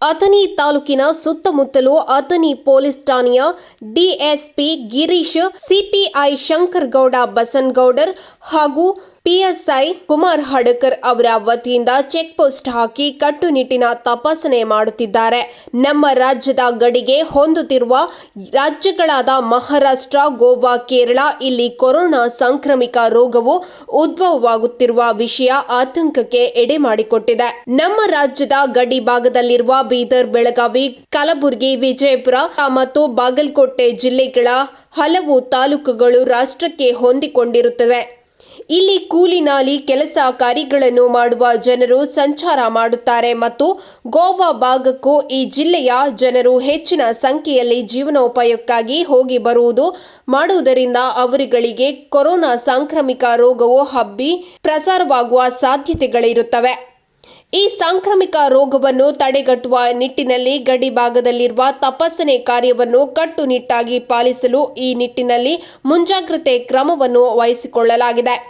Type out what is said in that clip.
ಅಥಣಿ ತಾಲೂಕಿನ ಸುತ್ತಮುತ್ತಲು ಅಥಣಿ ಪೊಲೀಸ್ ಠಾಣೆಯ ಡಿಎಸ್ಪಿ ಗಿರೀಶ್ ಸಿಪಿಐ ಶಂಕರಗೌಡ ಬಸನ್ಗೌಡರ್ ಹಾಗೂ ಪಿಎಸ್ಐ ಕುಮಾರ್ ಹಡಕರ್ ಅವರ ವತಿಯಿಂದ ಚೆಕ್ ಪೋಸ್ಟ್ ಹಾಕಿ ಕಟ್ಟುನಿಟ್ಟಿನ ತಪಾಸಣೆ ಮಾಡುತ್ತಿದ್ದಾರೆ. ನಮ್ಮ ರಾಜ್ಯದ ಗಡಿಗೆ ಹೊಂದುತ್ತಿರುವ ರಾಜ್ಯಗಳಾದ ಮಹಾರಾಷ್ಟ್ರ, ಗೋವಾ, ಕೇರಳ ಇಲ್ಲಿ ಕೊರೋನಾ ಸಾಂಕ್ರಾಮಿಕ ರೋಗವು ಉದ್ಭವವಾಗುತ್ತಿರುವ ವಿಷಯ ಆತಂಕಕ್ಕೆ ಎಡೆ ಮಾಡಿಕೊಟ್ಟಿದೆ. ನಮ್ಮ ರಾಜ್ಯದ ಗಡಿ ಭಾಗದಲ್ಲಿರುವ ಬೀದರ್, ಬೆಳಗಾವಿ, ಕಲಬುರಗಿ, ವಿಜಯಪುರ ಮತ್ತು ಬಾಗಲಕೋಟೆ ಜಿಲ್ಲೆಗಳ ಹಲವು ತಾಲೂಕುಗಳು ರಾಷ್ಟ್ರಕ್ಕೆ ಹೊಂದಿಕೊಂಡಿರುತ್ತವೆ. ಇಲ್ಲಿ ಕೂಲಿನಾಲಿ ಕೆಲಸ ಕಾರ್ಯಗಳನ್ನು ಮಾಡುವ ಜನರು ಸಂಚಾರ ಮಾಡುತ್ತಾರೆ ಮತ್ತು ಗೋವಾ ಭಾಗಕ್ಕೂ ಈ ಜಿಲ್ಲೆಯ ಜನರು ಹೆಚ್ಚಿನ ಸಂಖ್ಯೆಯಲ್ಲಿ ಜೀವನೋಪಾಯಕ್ಕಾಗಿ ಹೋಗಿ ಬರುವುದು ಮಾಡುವುದರಿಂದ ಅವರುಗಳಿಗೆ ಕೊರೋನಾ ಸಾಂಕ್ರಾಮಿಕ ರೋಗವು ಹಬ್ಬಿ ಪ್ರಸಾರವಾಗುವ ಸಾಧ್ಯತೆಗಳಿರುತ್ತವೆ. ಈ ಸಾಂಕ್ರಾಮಿಕ ರೋಗವನ್ನು ತಡೆಗಟ್ಟುವ ನಿಟ್ಟಿನಲ್ಲಿ ಗಡಿ ಭಾಗದಲ್ಲಿರುವ ತಪಾಸಣೆ ಕಾರ್ಯವನ್ನು ಕಟ್ಟುನಿಟ್ಟಾಗಿ ಪಾಲಿಸಲು ಈ ನಿಟ್ಟಿನಲ್ಲಿ ಮುಂಜಾಗ್ರತೆ ಕ್ರಮವನ್ನು ವಹಿಸಿಕೊಳ್ಳಲಾಗಿದೆ.